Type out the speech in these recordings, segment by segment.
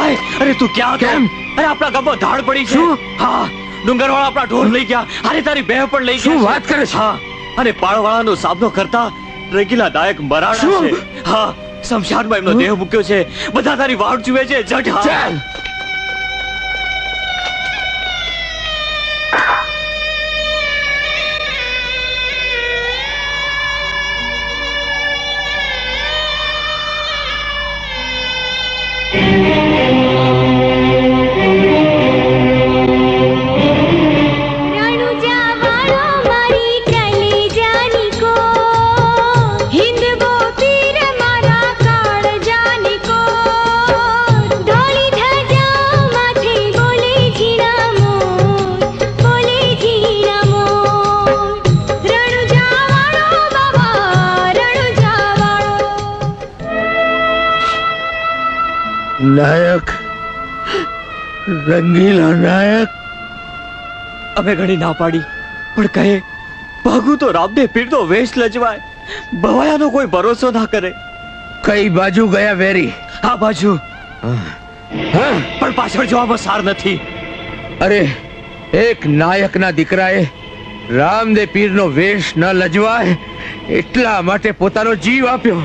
ભાઈ અરે તું ક્યાં કેમ? અરે આપણા ગામમાં ધાડ પડી છે? હા ડુંગરવાળા આપણા ઢોર લઈ ગયા. અરે તારી બેહ પણ લઈ શું વાત કરે છે? હા અને પાળવાળાનો સામનો કરતા રેગીલા દાયક મરાણા? છે. હા શમશાનમાં એમનો દેહ મૂક્યો છે. બધા તારી વાટ જુએ છે. જટ હા. નાયક રંગીલા નાયક. અમે ઘણી ના પાડી પણ કહે ભાગું તો રામદેવ પીરનો વેશ લજવાય. ભવાયાનો કોઈ ભરોસો ના કરે. કઈ બાજુ ગયા વેરી? આ બાજુ. હા. પણ પાછળ જોવામાં સાર નથી. અરે એક નાયકના દીકરાએ રામદેવ પીરનો વેશ ન લજવાય એટલા માટે પોતાનો જીવ આપ્યો.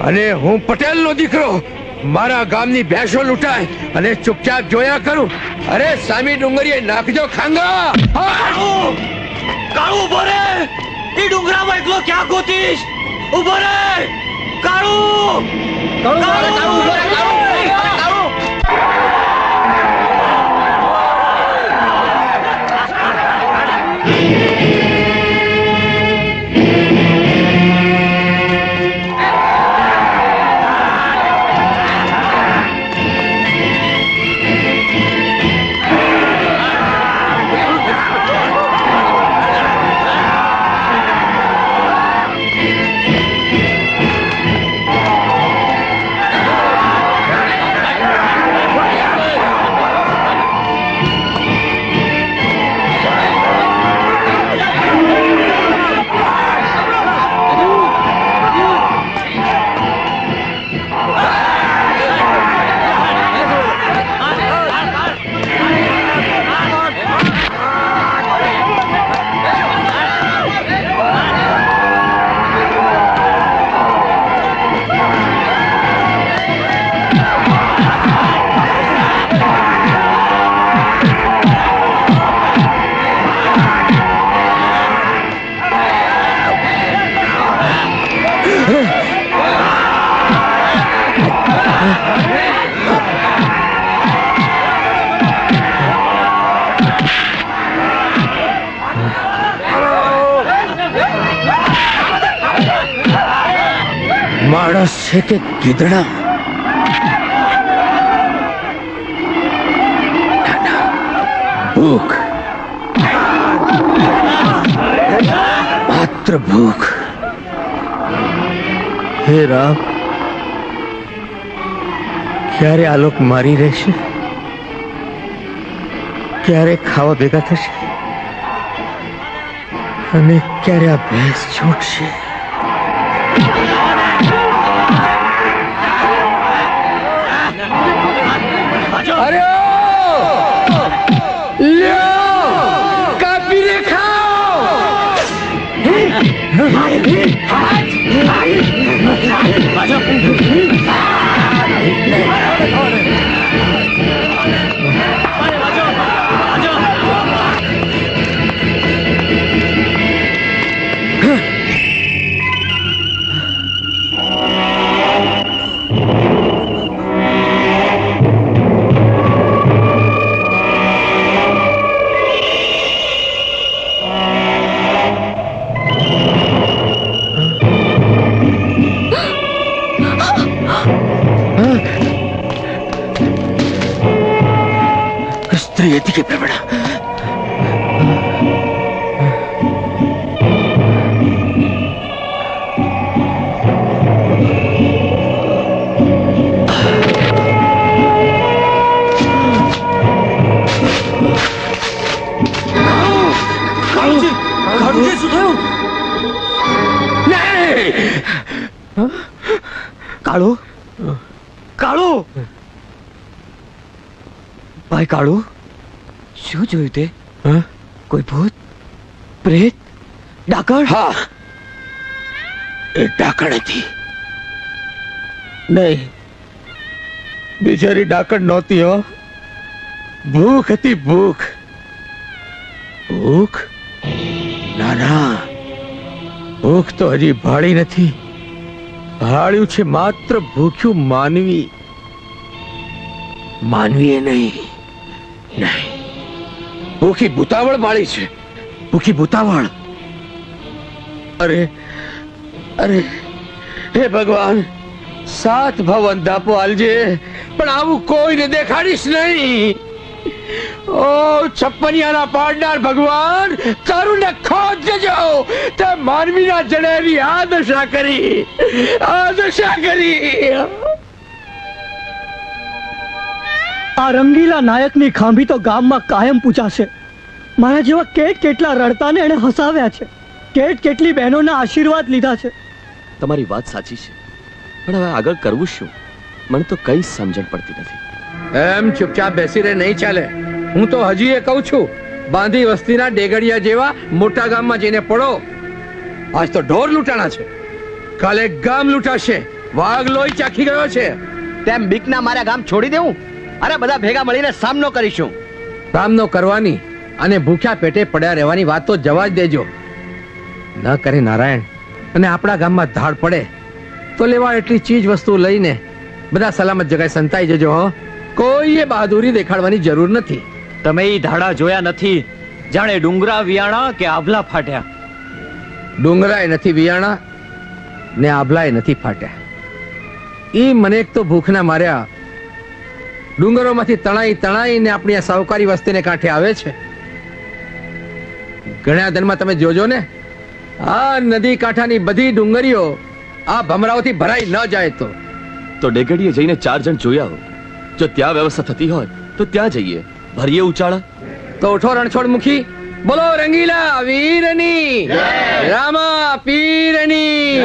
અને હું પટેલનો દીકરો મારા ગામની ભેંસો લૂંટાય અને ચૂપચાપ જોયા કરું. અરે સામી ડુંગરીએ નાખજો ખાંગા! કાળુ ઊભો રે. એ ડુંગરામાં એકલો ક્યાં ગોતીશ? ઊભો રે. કાળું. કાળુ ઊભો માણસ છે કે ગીધડા? ભૂખ. માત્ર ભૂખ. હે રામ. ક્યારે આ લોક મારી રહેશે? ક્યારે ખાવા ભેગા થશે? અને ક્યારે આ ભેંસ છૂટશે తిరిగి భ్రమణ કાળો કાળો ભાઈ કાળો શું જોયું તે? હા? કોઈ ભૂત? પ્રેત? ડાકણ? હા. એ ડાકણ હતી. નહીં. બિચારી ડાકણ નહોતી હો. ભૂખ હતી ભૂખ. ભૂખ? ના ના. ભૂખ તો હજી ભાળી નથી. ભાળ્યું છે માત્ર ભૂખ્યું માનવી. માનવીએ નહીં. નહીં. ભૂખી ભૂતાવળ માળી છે. ભૂખી ભૂતાવળ? અરે અરે હે ભગવાન સાત ભવન અંધાપો આલજે પણ આવું કોઈને દેખાડીશ નહીં. ઓ છપ્પનિયાના પાડનાર ભગવાન તારું ને ખોજ જજો તે માનવીના જડેલી આ દશા કરી આ દશા કરી. આ રંગીલા નાયકની ખાંભી તો ગામમાં કાયમ પૂછાશે મારા જેવા કેટ કેટલા રડતાને એણે હસાવ્યા છે. કેટ કેટલી બહેનોના આશીર્વાદ લીધા છે. તમારી વાત સાચી છે. પણ હવે આગળ કરવું શું? મને તો કઈ સમજણ પડતી નથી. એમ ચૂપચાપ બેસી રહે નહીં ચાલે. હું તો હજી એ કહું છું બાંધી વસ્તીના ડેગડિયા જેવા મોટા ગામમાં જઈને પડો. આજ તો ઢોર લૂંટાણા છે. કાલે ગામ લૂંટાશે. વાઘ લોહી ચાખી ગયો છે. તેમ બીકના મારા ગામ છોડી દેવું? અરે બધા ભેગા મળીને સામનો કરીશું. સામનો કરવાની અને ભૂખ્યા પેટે પડ્યા રહેવાની વાત તો જવા જ દેજો. ન કરે નારાયણ. અને આપણા ગામમાં ધાડ પડે તો લેવા એટલી ચીજ વસ્તુ લઈને બધા સલામત જગાએ સંતાઈ જજો હો. કોઈએ બહાદુરી દેખાડવાની જરૂર નથી. તમે એ ધાડા જોયા નથી. જાણે ડુંગરા વિયાણા કે આભલા ફાટ્યા? ડુંગરાય નથી વિયાણા ને આભલાય નથી ફાટ્યા. એ મને એક તો ભૂખના માર્યા ડુંગરોમાંથી તણાઈ તણાઈને આપણી આ સાવકારી વસ્તીને કાંઠે આવે છે. ઘણા ધનમાં તમે જોજો ને આ નદી કાંઠાની બધી ડુંગરીઓ આ ભમરાઓથી ભરાઈ ન જાય તો. તો ડેગડીએ જઈને ચાર જણ જોયા હો જો ત્યાં વ્યવસ્થા થતી હોય તો ત્યાં જઈએ. ભરીએ ઉચાળા. તો ઉઠો રણછોડ મુખી બોલો રંગીલા વીરની. રામા પીરની.